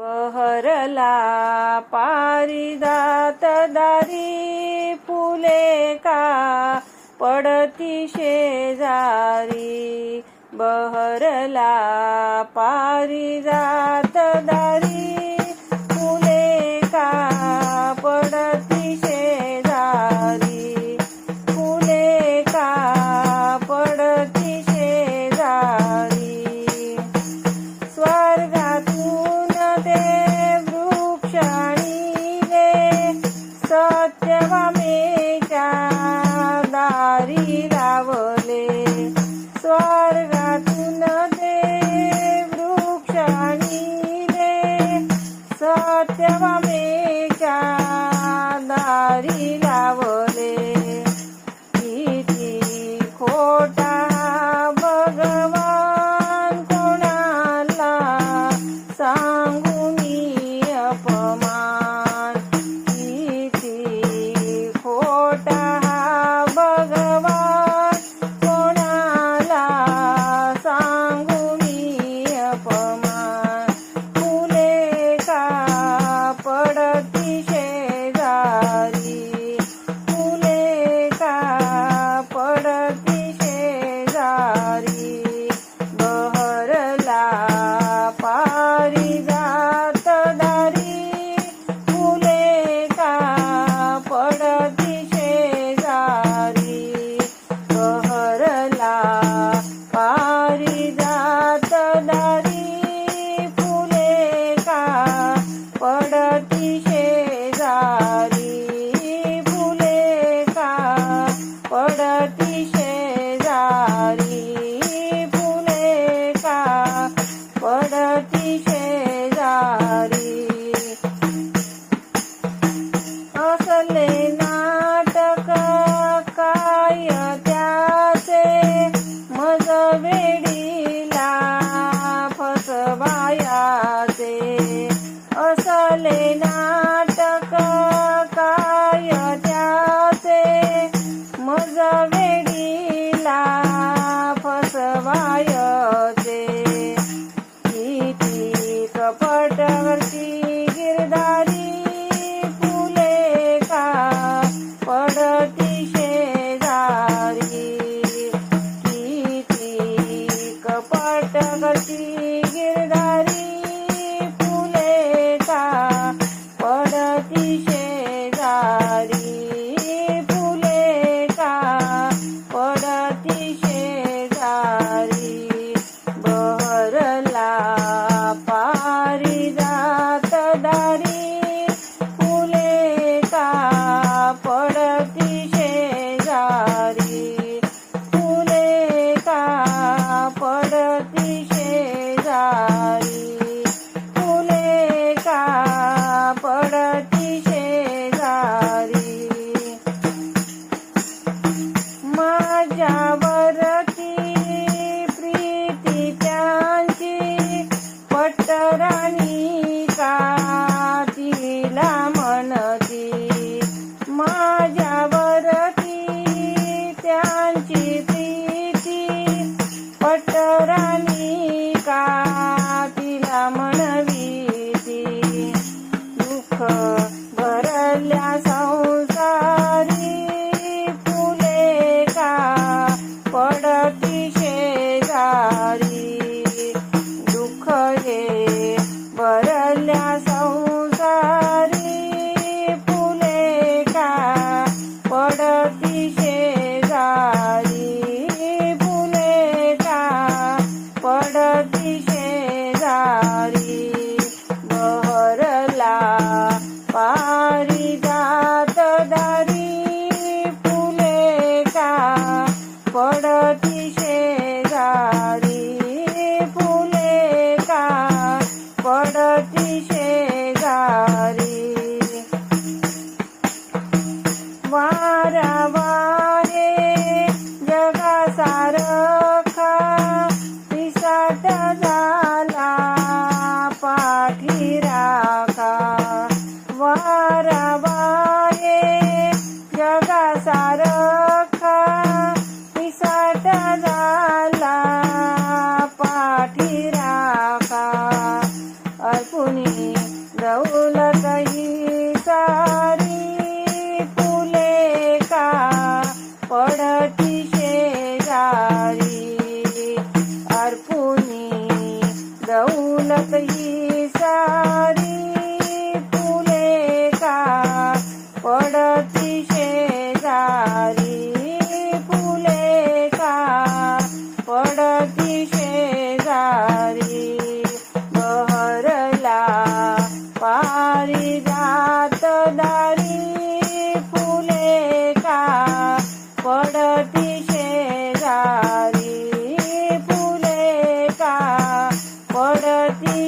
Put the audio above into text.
बहरला पारिदात दारी फुले का पडती शेजारी बहरला पारिजात कुणी दौलत ही सारी फुले का? पडती शेजारी अर्पुनी दौलत ही happy.